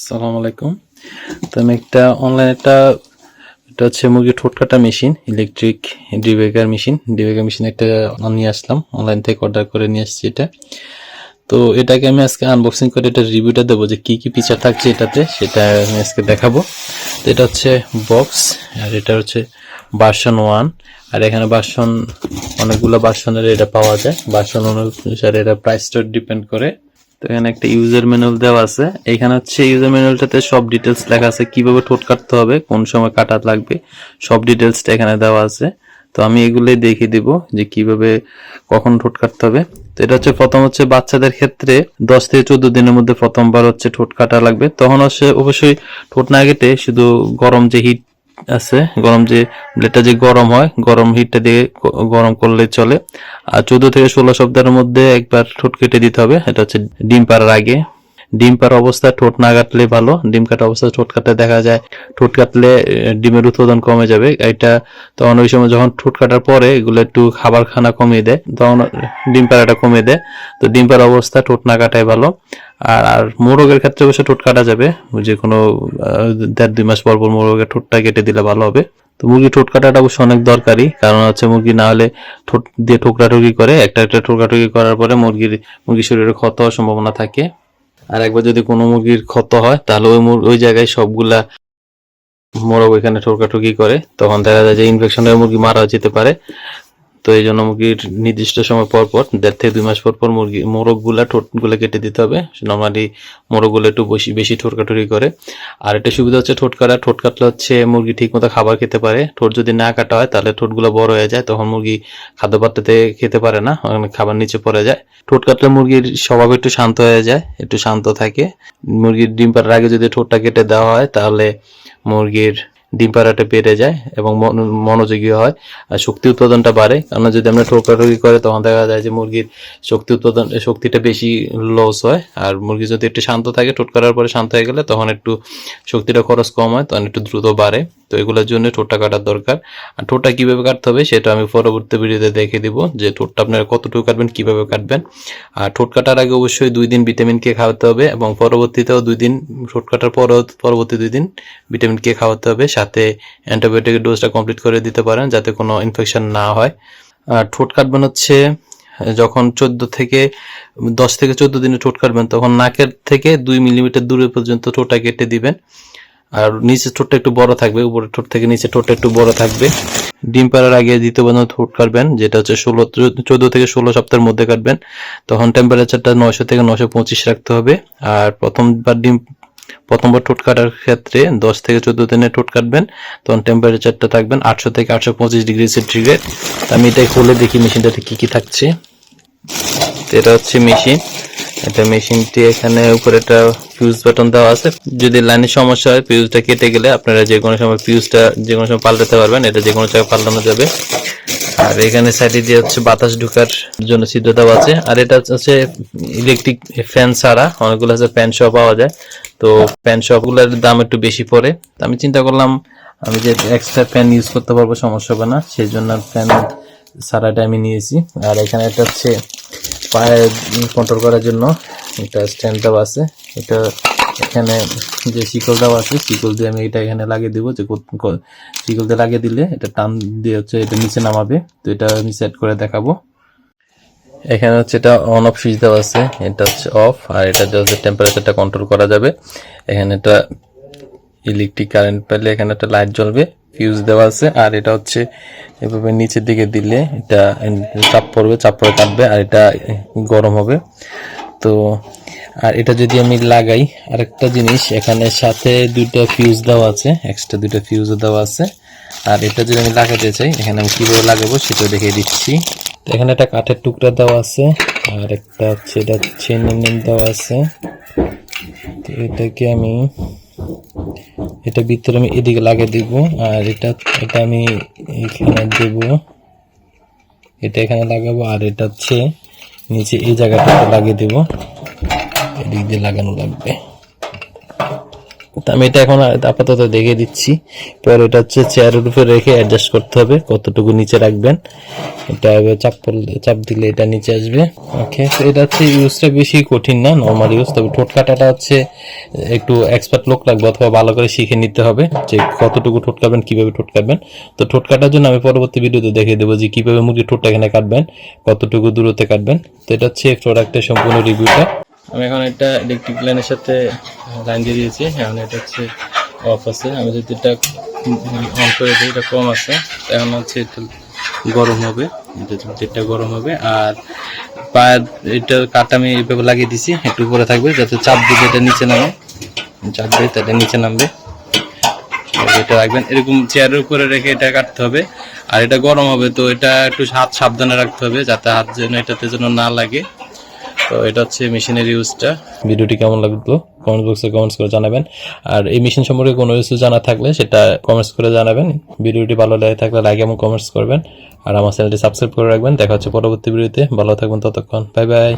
আসসালামু আলাইকুম। তো আমি একটা অনলাইন একটা, এটা হচ্ছে মুরগির ঠোঁট কাটা machine electric debeaker machine debeaker machine একটা নিয়ে আসলাম অনলাইন থেকে অর্ডার করে নিয়ে আসছি এটা। তো এটাকে আমি আজকে আনবক্সিং করে এটা রিভিউটা দেবো, যে কি কি ফিচার থাকছে এটাতে, সেটা আমি আজকে দেখাবো। তো এটা হচ্ছে বক্স আর এটা হচ্ছে ভার্সন ওয়ান আর এখানে ভার্সন অনেকগুলো ভার্সনের এটা পাওয়া যায়। ভার্সন অনুসারে এটা প্রাইসটা ডিপেন্ড করে। তো এখানে একটা ইউজার ম্যানুয়াল দেওয়া আছে। এখানে হচ্ছে ইউজার ম্যানুয়ালটাতে সব ডিটেলস লেখা আছে। কীভাবে ঠোঁট কাটতে হবে, কোন সময় কাটা লাগবে, সব ডিটেলসটা এখানে দেওয়া আছে। তো আমি এগুলোই দেখিয়ে দিব যে কীভাবে কখন ঠোঁট কাটতে হবে। তো এটা হচ্ছে প্রথম হচ্ছে বাচ্চাদের ক্ষেত্রে দশ থেকে চোদ্দ দিনের মধ্যে প্রথমবার হচ্ছে ঠোঁট কাটা লাগবে। তখন হচ্ছে অবশ্যই ঠোঁট না কেটে শুধু গরম যে হিট আছে। গরম যে ব্লেডটা যে গরম হয়, গরম হিটটা দিয়ে গরম করলে চলে। আর চোদ্দ থেকে ষোলো সপ্তাহের মধ্যে একবার ঠোঁট কেটে দিতে হবে, এটা হচ্ছে ডিম পাড়ার আগে। ডিম পাড়া অবস্থা, ঠোঁট না কাটলে ভালো। ডিম কাটা অবস্থা, ঠোঁট কাটলে দেখা যায় ঠোঁট কাটলে ডিমের উৎপাদন কমে যাবে। এটা তখন ওই সময় যখন ঠোঁট কাটার পরে এগুলো একটু খাবার খানা কমিয়ে দেয়, তখন ডিম পাড়াটা কমিয়ে দেয়। তো ডিম পাড়া অবস্থা, ঠোঁট না কাটাই ভালো। আর আর মোরগের ক্ষেত্রে অবশ্য ঠোঁট কাটা যাবে। যে কোনো দেড় দুই মাস পর পর মোরগের ঠোঁটটা কেটে দিলে ভালো হবে। তো মুরগি ঠোঁট কাটাটা অবশ্য অনেক দরকারি। কারণ হচ্ছে মুরগি না হলে ঠোঁট দিয়ে ঠোকরাঠুকি করে। একটা একটা ঠোকরাঠুকি করার পরে মুরগির মুরগির শরীরে ক্ষত হওয়ার সম্ভাবনা থাকে। আর একবার যদি কোনো মুরগির ক্ষত হয়, তাহলে ওই ওই জায়গায় সবগুলা মোরগ ওইখানে ঠোকাঠুকি করে। তখন দেখা যায় যে ইনফেকশন হয়ে মুরগি মারা যেতে পারে। তো এই জন্য মুরগির নির্দিষ্ট সময় পর পর, দেড় থেকে দুই মাস পর পর মুরগি, মোরগগুলা ঠোঁটগুলো কেটে দিতে হবে। নর্মালি মোরগগুলো একটু বেশি বেশি ঠোটকাটুরি করে। আর এটা সুবিধা হচ্ছে ঠোঁট কাটা। ঠোঁট কাটলে হচ্ছে মুরগি ঠিক মতো খাবার খেতে পারে। ঠোঁট যদি না কাটা হয়, তাহলে ঠোঁটগুলো বড় হয়ে যায়, তখন মুরগি খাদ্য পাত্রতে খেতে পারে না খাবার নিচে পড়ে যায়। ঠোঁট কাটলে মুরগির স্বভাব একটু শান্ত হয়ে যায়, একটু শান্ত থাকে। মুরগির ডিম পাড়ার আগে যদি ঠোঁটটা কেটে দেওয়া হয়, তাহলে মুরগির ডিম পাড়াটা বেড়ে যায় এবং মন- মনোযোগী হয় আর শক্তি উৎপাদনটা বাড়ে। কারণ যদি আমরা ঠোকাঠুকি করে, তখন দেখা যায় যে মুরগির শক্তি উৎপাদন, শক্তিটা বেশি লস হয়। আর মুরগি যদি একটু শান্ত থাকে, ঠোট করার পরে শান্ত হয়ে গেলে, তখন একটু শক্তিটা খরচ কম হয়, তখন একটু দ্রুত বাড়ে। তো এগুলোর জন্য ঠোঁটটা কাটার দরকার। আর ঠোঁটটা কীভাবে কাটতে হবে সেটা আমি পরবর্তী ভিডিওতে দেখে দিব যে ঠোঁটটা আপনারা কতটুকু কাটবেন, কীভাবে কাটবেন। আর ঠোঁট কাটার আগে অবশ্যই দুই দিন ভিটামিন কে খাওয়াতে হবে এবং পরবর্তীতেও দুই দিন ঠোঁট কাটার পর পরবর্তী দুই দিন ভিটামিন কে খাওয়াতে হবে। সাথে অ্যান্টিবায়োটিকের ডোজটা কমপ্লিট করে দিতে পারেন যাতে কোনো ইনফেকশন না হয়। আর ঠোঁট কাটবেন হচ্ছে, যখন চোদ্দ থেকে, দশ থেকে চোদ্দ দিনে ঠোঁট কাটবেন, তখন নাকের থেকে দুই মিলিমিটার দূরে পর্যন্ত ঠোঁটটা কেটে দিবেন। আর নিচের ঠোঁটটা একটু বড় থাকবে উপরের ঠোঁট থেকে নিচে ঠোঁটটা একটু বড় থাকবে। ডিম পাড়ার আগে দ্বিতীয় বান্ধব ঠোঁট কাটবেন, যেটা হচ্ছে ষোলো চোদ্দ থেকে ষোলো সপ্তাহের মধ্যে কাটবেন। তখন টেম্পারেচারটা নয়শো থেকে নয়শো পঁচিশ রাখতে হবে। আর প্রথমবার ডিম, প্রথমবার ঠোঁট কাটার ক্ষেত্রে দশ থেকে চোদ্দ দিনে ঠোঁট কাটবেন। তখন টেম্পারেচারটা থাকবেন আটশো থেকে আটশো পঁচিশ ডিগ্রি সেন্টিগ্রেড। আমি এটাই খুলে দেখি মেশিনটাতে কি কি থাকছে। এটা হচ্ছে মেশিন। এটা মেশিনটি এখানে উপরে একটা ফিউজ বাটন দেওয়া আছে। যদি লাইনের সমস্যা হয় ফিউজটা কেটে গেলে আপনারা যে কোনো সময় ফিউজটা যে কোনো সময় পাল্টাতে পারবেন, এটা যে কোনো জায়গায় পাল্টানো যাবে। আর এখানে সাইডে দিয়ে হচ্ছে বাতাস ঢোকার জন্য ছিদ্র দেওয়া আছে। আর এটা হচ্ছে ইলেকট্রিক ফ্যান ছাড়া অনেকগুলো আছে ফ্যান শপ পাওয়া যায়। তো ফ্যান শপগুলোর দাম একটু বেশি পড়ে। আমি চিন্তা করলাম, আমি যে এক্সট্রা ফ্যান ইউজ করতে পারব, সমস্যা হবে না। সেই জন্য ফ্যান সারাটা আমি নিয়েছি। আর এখানে একটা হচ্ছে পায়ে কন্ট্রোল করার জন্য একটা স্ট্যান্ড দেওয়া আছে। এটা এখানে যে শিকল দেওয়া আছে, শিকল দিয়ে আমি এটা এখানে লাগিয়ে দেবো যে শিকল দিয়ে লাগিয়ে দিলে এটা টান দিয়ে হচ্ছে এটা নিচে নামাবে। তো এটা আমি সেট করে দেখাবো। এখানে হচ্ছে এটা অন অফ সুইচ দেওয়া আছে। এটা হচ্ছে অফ আর এটা হচ্ছে টেম্পারেচারটা কন্ট্রোল করা যাবে। এখানে এটা ইলেকট্রিক কারেন্ট পেলে এখানে একটা লাইট জ্বলবে ফিউজ দেওয়া আছে, আর এটা হচ্ছে এভাবে নিচের দিকে দিলে এটা চাপ পড়বে, চাপ পড়ে কাটবে আর এটা গরম হবে। তো, আর এটা যদি আমি লাগাই, আরেকটা জিনিস, এখানে সাথে দুইটা ফিউজ দেওয়া আছে এক্সট্রা দুইটা ফিউজও দেওয়া আছে। আর এটা যদি আমি লাগাতে চাই, এখানে আমি কীভাবে লাগাবো সেটা দেখিয়ে দিচ্ছি। তো এখানে একটা কাঠের টুকরা দেওয়া আছে, আর একটা হচ্ছে এটা চেন দেওয়া আছে। তো এটাকে আমি এটা ভিতরে আমি এদিকে লাগিয়ে দিব, আর এটা এটা আমি এখানে দেব। এটা এখানে লাগাবো, আর এটা হচ্ছে নিচে এই জায়গাটা লাগিয়ে দেব। এদিক দিয়ে লাগানো লাগবে। আমি এটা এখন আপাতত দেখে দিচ্ছি। পরে এটা হচ্ছে চেয়ারের উপরে রেখে অ্যাডজাস্ট করতে হবে, কতটুকু নিচে রাখবেন। এটা চাপ করলে চাপ দিলে এটা নিচে আসবে। ওকে তো এটা হচ্ছে ইউজটা বেশি কঠিন না নর্মাল ইউজ তবে ঠোঁট কাটাটা হচ্ছে, একটু এক্সপার্ট লোক লাগবে অথবা ভালো করে শিখে নিতে হবে যে কতটুকু ঠোঁট কাটবেন, কীভাবে ঠোঁট কাটবেন। তো ঠোঁট কাটার জন্য আমি পরবর্তী ভিডিওতে দেখে দেবো যে কীভাবে মুরগির ঠোঁটটা এখানে কাটবেন, কতটুকু দূরত্বে কাটবেন। তো এটা হচ্ছে প্রোডাক্টের সম্পূর্ণ রিভিউটা আমি এখন এটা ইলেকট্রিক লাইনের সাথে লাইন দিয়ে দিয়েছি। এখন এটা হচ্ছে অফ আছে। আমি যদি এটা অন করে দিই, এটা কম আছে। এখন হচ্ছে গরম হবে। এটা গরম হবে। আর পায়ের এটা কাটা আমি এইভাবে লাগিয়ে দিছি। একটু উপরে থাকবে, যাতে চাপ দিলে এটা নিচে নামে। চাপ দিলে এটা নিচে নামবে। এটা রাখবেন। এরকম চেয়ারের উপরে রেখে এটা কাটতে হবে। আর এটা গরম হবে, তো এটা একটু হাত সাবধানে রাখতে হবে, যাতে হাত যেন এটাতে যেন না লাগে। তো এটা হচ্ছে মেশিনের ইউজটা ভিডিওটি কেমন লাগল? কমেন্ট বক্সে কমেন্টস করে জানাবেন। আর এই মেশিন সম্পর্কে কোনো কিছু জানা থাকলে সেটা কমেন্টস করে জানাবেন। ভিডিওটি ভালো লাগে থাকলে লাইক এবং কমেন্টস করবেন। আর আমার চ্যানেলটি সাবস্ক্রাইব করে রাখবেন। দেখা হচ্ছে পরবর্তী ভিডিওতে। ভালো থাকবেন ততক্ষণ। Bye bye